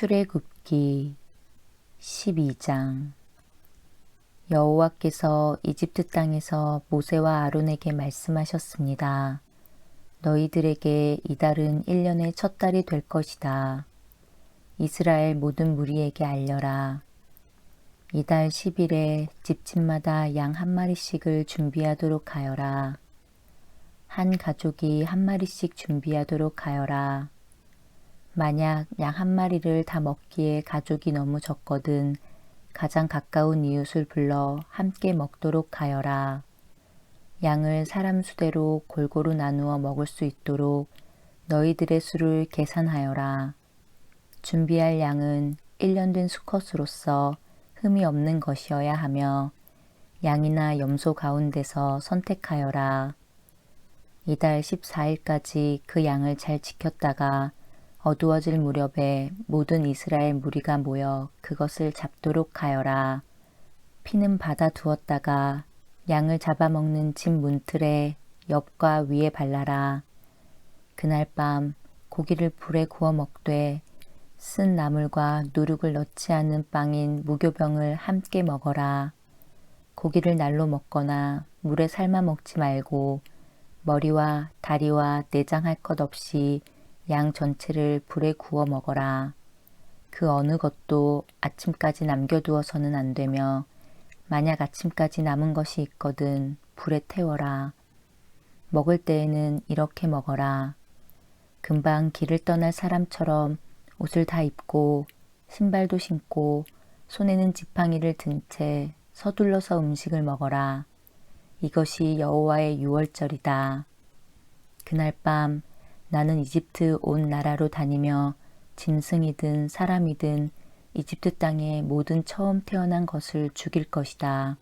출애굽기 12장 여호와께서 이집트 땅에서 모세와 아론에게 말씀하셨습니다. 너희들에게 이달은 1년의 첫 달이 될 것이다. 이스라엘 모든 무리에게 알려라. 이달 10일에 집집마다 양 한 마리씩을 준비하도록 하여라. 한 가족이 한 마리씩 준비하도록 하여라. 만약 양 한 마리를 다 먹기에 가족이 너무 적거든 가장 가까운 이웃을 불러 함께 먹도록 하여라. 양을 사람 수대로 골고루 나누어 먹을 수 있도록 너희들의 수를 계산하여라. 준비할 양은 1년 된 수컷으로서 흠이 없는 것이어야 하며 양이나 염소 가운데서 선택하여라. 이달 14일까지 그 양을 잘 지켰다가 어두워질 무렵에 모든 이스라엘 무리가 모여 그것을 잡도록 하여라. 피는 받아 두었다가 양을 잡아먹는 집 문틀에 옆과 위에 발라라. 그날 밤 고기를 불에 구워 먹되 쓴 나물과 누룩을 넣지 않은 빵인 무교병을 함께 먹어라. 고기를 날로 먹거나 물에 삶아 먹지 말고 머리와 다리와 내장 할 것 없이 양 전체를 불에 구워 먹어라. 그 어느 것도 아침까지 남겨두어서는 안 되며 만약 아침까지 남은 것이 있거든 불에 태워라. 먹을 때에는 이렇게 먹어라. 금방 길을 떠날 사람처럼 옷을 다 입고 신발도 신고 손에는 지팡이를 든 채 서둘러서 음식을 먹어라. 이것이 여호와의 유월절이다. 그날 밤 나는 이집트 온 나라로 다니며 짐승이든 사람이든 이집트 땅의 모든 처음 태어난 것을 죽일 것이다.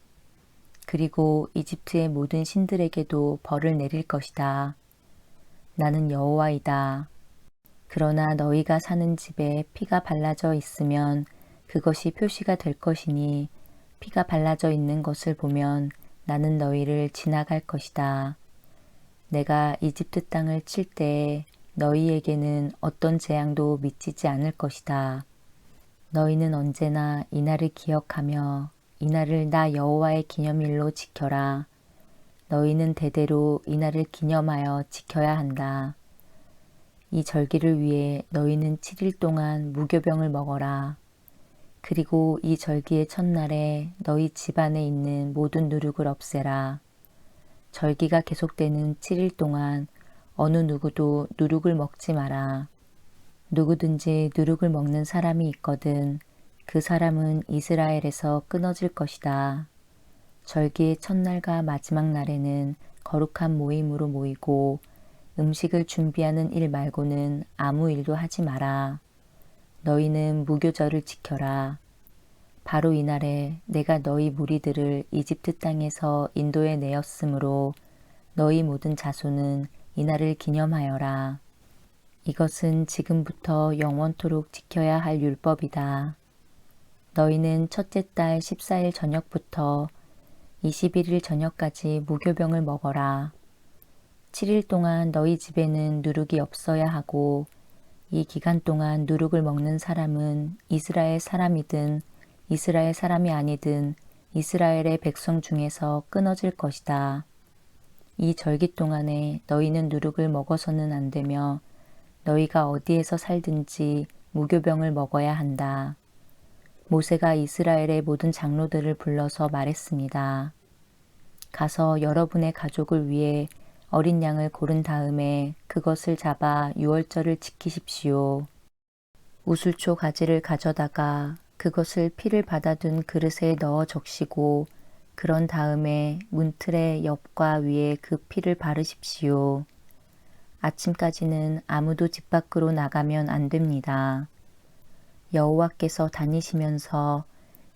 그리고 이집트의 모든 신들에게도 벌을 내릴 것이다. 나는 여호와이다. 그러나 너희가 사는 집에 피가 발라져 있으면 그것이 표시가 될 것이니 피가 발라져 있는 것을 보면 나는 너희를 지나갈 것이다. 내가 이집트 땅을 칠 때에 너희에게는 어떤 재앙도 미치지 않을 것이다. 너희는 언제나 이날을 기억하며 이날을 나 여호와의 기념일로 지켜라. 너희는 대대로 이날을 기념하여 지켜야 한다. 이 절기를 위해 너희는 7일 동안 무교병을 먹어라. 그리고 이 절기의 첫날에 너희 집안에 있는 모든 누룩을 없애라. 절기가 계속되는 7일 동안 어느 누구도 누룩을 먹지 마라. 누구든지 누룩을 먹는 사람이 있거든 그 사람은 이스라엘에서 끊어질 것이다. 절기의 첫날과 마지막 날에는 거룩한 모임으로 모이고 음식을 준비하는 일 말고는 아무 일도 하지 마라. 너희는 무교절을 지켜라. 바로 이날에 내가 너희 무리들을 이집트 땅에서 인도에 내었으므로 너희 모든 자손은 이날을 기념하여라. 이것은 지금부터 영원토록 지켜야 할 율법이다. 너희는 첫째 달 14일 저녁부터 21일 저녁까지 무교병을 먹어라. 7일 동안 너희 집에는 누룩이 없어야 하고 이 기간 동안 누룩을 먹는 사람은 이스라엘 사람이든 이스라엘 사람이 아니든 이스라엘의 백성 중에서 끊어질 것이다. 이 절기 동안에 너희는 누룩을 먹어서는 안 되며 너희가 어디에서 살든지 무교병을 먹어야 한다. 모세가 이스라엘의 모든 장로들을 불러서 말했습니다. 가서 여러분의 가족을 위해 어린 양을 고른 다음에 그것을 잡아 유월절을 지키십시오. 우슬초 가지를 가져다가 그것을 피를 받아둔 그릇에 넣어 적시고 그런 다음에 문틀의 옆과 위에 그 피를 바르십시오. 아침까지는 아무도 집 밖으로 나가면 안 됩니다. 여호와께서 다니시면서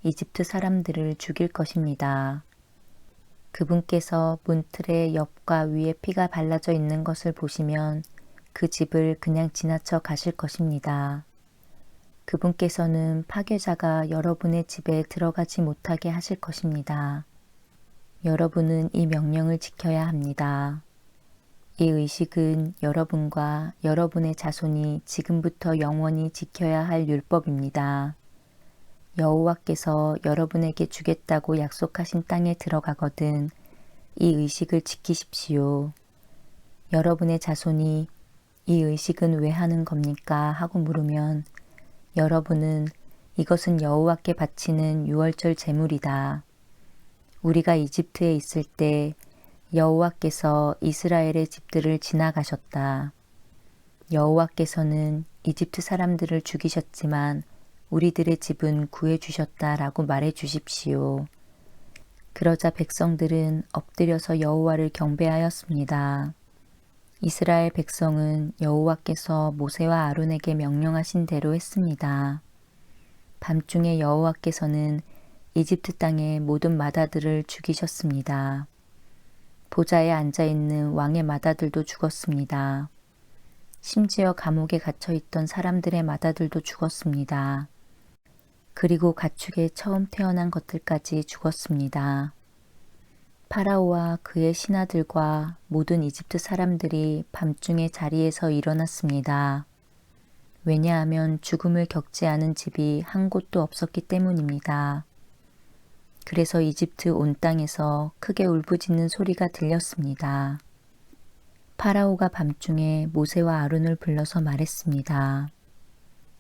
이집트 사람들을 죽일 것입니다. 그분께서 문틀의 옆과 위에 피가 발라져 있는 것을 보시면 그 집을 그냥 지나쳐 가실 것입니다. 그분께서는 파괴자가 여러분의 집에 들어가지 못하게 하실 것입니다. 여러분은 이 명령을 지켜야 합니다. 이 의식은 여러분과 여러분의 자손이 지금부터 영원히 지켜야 할 율법입니다. 여호와께서 여러분에게 주겠다고 약속하신 땅에 들어가거든 이 의식을 지키십시오. 여러분의 자손이 이 의식은 왜 하는 겁니까? 하고 물으면 여러분은 이것은 여호와께 바치는 유월절 제물이다. 우리가 이집트에 있을 때 여호와께서 이스라엘의 집들을 지나가셨다. 여호와께서는 이집트 사람들을 죽이셨지만 우리들의 집은 구해 주셨다라고 말해 주십시오. 그러자 백성들은 엎드려서 여호와를 경배하였습니다. 이스라엘 백성은 여호와께서 모세와 아론에게 명령하신 대로 했습니다. 밤중에 여호와께서는 이집트 땅의 모든 마다들을 죽이셨습니다. 보좌에 앉아 있는 왕의 마다들도 죽었습니다. 심지어 감옥에 갇혀 있던 사람들의 마다들도 죽었습니다. 그리고 가축에 처음 태어난 것들까지 죽었습니다. 파라오와 그의 신하들과 모든 이집트 사람들이 밤중에 자리에서 일어났습니다. 왜냐하면 죽음을 겪지 않은 집이 한 곳도 없었기 때문입니다. 그래서 이집트 온 땅에서 크게 울부짖는 소리가 들렸습니다. 파라오가 밤중에 모세와 아론을 불러서 말했습니다.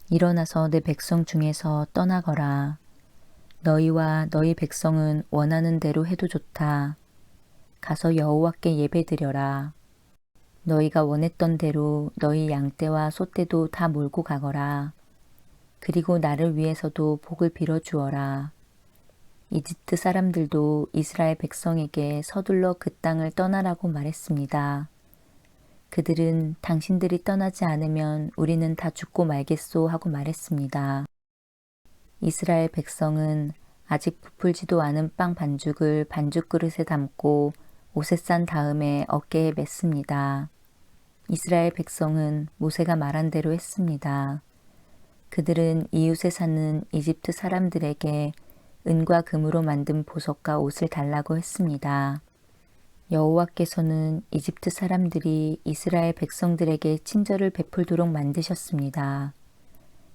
일어나서 내 백성 중에서 떠나거라. 너희와 너희 백성은 원하는 대로 해도 좋다. 가서 여호와께 예배드려라. 너희가 원했던 대로 너희 양떼와 소떼도 다 몰고 가거라. 그리고 나를 위해서도 복을 빌어 주어라. 이집트 사람들도 이스라엘 백성에게 서둘러 그 땅을 떠나라고 말했습니다. 그들은 당신들이 떠나지 않으면 우리는 다 죽고 말겠소 하고 말했습니다. 이스라엘 백성은 아직 부풀지도 않은 빵 반죽을 반죽 그릇에 담고 싼 다음에 어깨에 맸습니다. 이스라엘 백성은 모세가 말한 대로 했습니다. 그들은 이웃에 사는 이집트 사람들에게 은과 금으로 만든 보석과 옷을 달라고 했습니다. 여호와께서는 이집트 사람들이 이스라엘 백성들에게 친절을 베풀도록 만드셨습니다.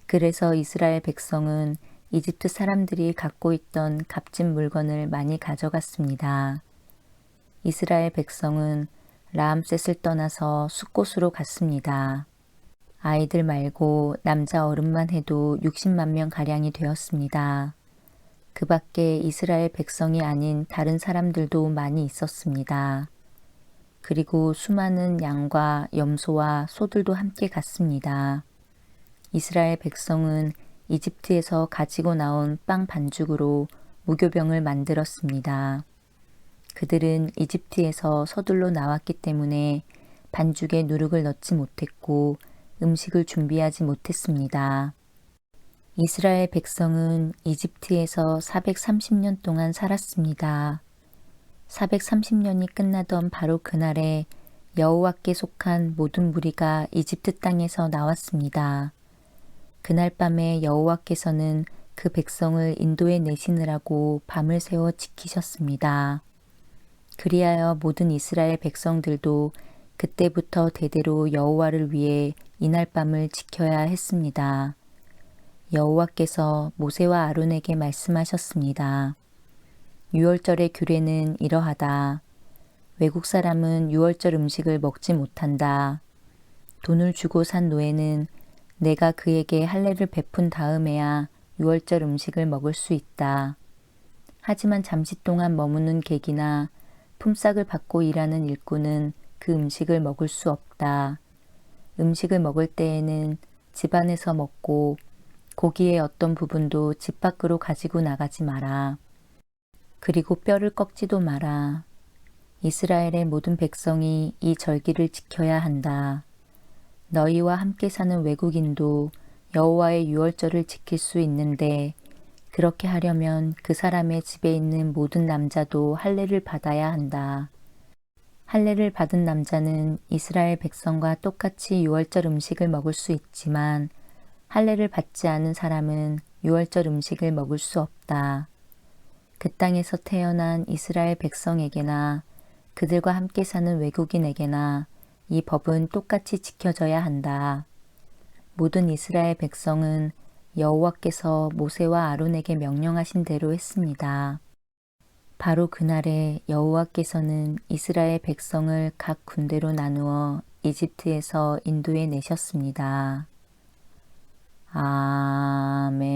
그래서 이스라엘 백성은 이집트 사람들이 갖고 있던 값진 물건을 많이 가져갔습니다. 이스라엘 백성은 라암셋을 떠나서 숫곳으로 갔습니다. 아이들 말고 남자 어른만 해도 60만 명 가량이 되었습니다. 그 밖에 이스라엘 백성이 아닌 다른 사람들도 많이 있었습니다. 그리고 수많은 양과 염소와 소들도 함께 갔습니다. 이스라엘 백성은 이집트에서 가지고 나온 빵 반죽으로 무교병을 만들었습니다. 그들은 이집트에서 서둘러 나왔기 때문에 반죽에 누룩을 넣지 못했고 음식을 준비하지 못했습니다. 이스라엘 백성은 이집트에서 430년 동안 살았습니다. 430년이 끝나던 바로 그날에 여호와께 속한 모든 무리가 이집트 땅에서 나왔습니다. 그날 밤에 여호와께서는 그 백성을 인도에 내시느라고 밤을 새워 지키셨습니다. 그리하여 모든 이스라엘 백성들도 그때부터 대대로 여호와를 위해 이날 밤을 지켜야 했습니다. 여호와께서 모세와 아론에게 말씀하셨습니다. 유월절의 규례는 이러하다. 외국 사람은 유월절 음식을 먹지 못한다. 돈을 주고 산 노예는 내가 그에게 할례를 베푼 다음에야 유월절 음식을 먹을 수 있다. 하지만 잠시 동안 머무는 객이나 품삯을 받고 일하는 일꾼은 그 음식을 먹을 수 없다. 음식을 먹을 때에는 집 안에서 먹고 고기의 어떤 부분도 집 밖으로 가지고 나가지 마라. 그리고 뼈를 꺾지도 마라. 이스라엘의 모든 백성이 이 절기를 지켜야 한다. 너희와 함께 사는 외국인도 여호와의 유월절을 지킬 수 있는데 그렇게 하려면 그 사람의 집에 있는 모든 남자도 할례를 받아야 한다. 할례를 받은 남자는 이스라엘 백성과 똑같이 유월절 음식을 먹을 수 있지만 할례를 받지 않은 사람은 유월절 음식을 먹을 수 없다. 그 땅에서 태어난 이스라엘 백성에게나 그들과 함께 사는 외국인에게나 이 법은 똑같이 지켜져야 한다. 모든 이스라엘 백성은 여호와께서 모세와 아론에게 명령하신 대로 했습니다. 바로 그날에 여호와께서는 이스라엘 백성을 각 군대로 나누어 이집트에서 인도해 내셨습니다. 아멘